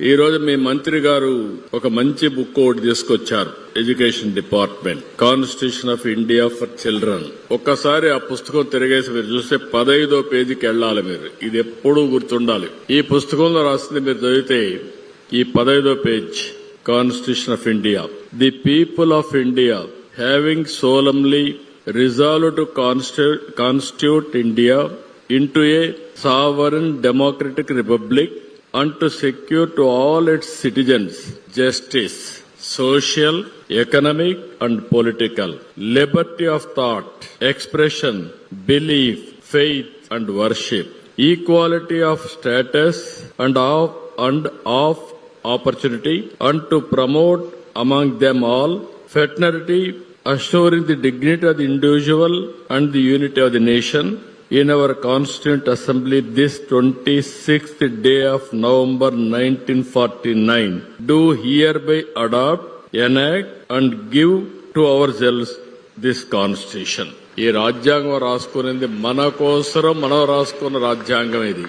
ఈ రోజు మీ మంత్రి గారు ఒక మంచి బుక్ ఒకటి తీసుకొచ్చారు. Education department constitution of India for children ఒక్కసారి ఆ పుస్తకం తిరిగేసి మీరు చూస్తే పదైదో పేజీకి వెళ్ళాలి మీరు. ఇది ఎప్పుడూ గుర్తుండాలి. ఈ పుస్తకంలో రాసింది మీరు చదివితే ఈ పదైదో page constitution of India the people of India having solemnly resolve to constitute India into a sovereign democratic republic and to secure to all its citizens justice, social, economic and political, liberty of thought, expression, belief, faith and worship, equality of status and of, and of opportunity and to promote among them all fraternity, assuring the dignity of the individual and the unity of the nation, in our Constituent Assembly this 26th day of November 1949 do hereby adopt, enact and give to ourselves this Constitution. ఈ రాజ్యాంగం రాసుకునేది మన కోసరం మనం రాసుకున్న రాజ్యాంగం ఇది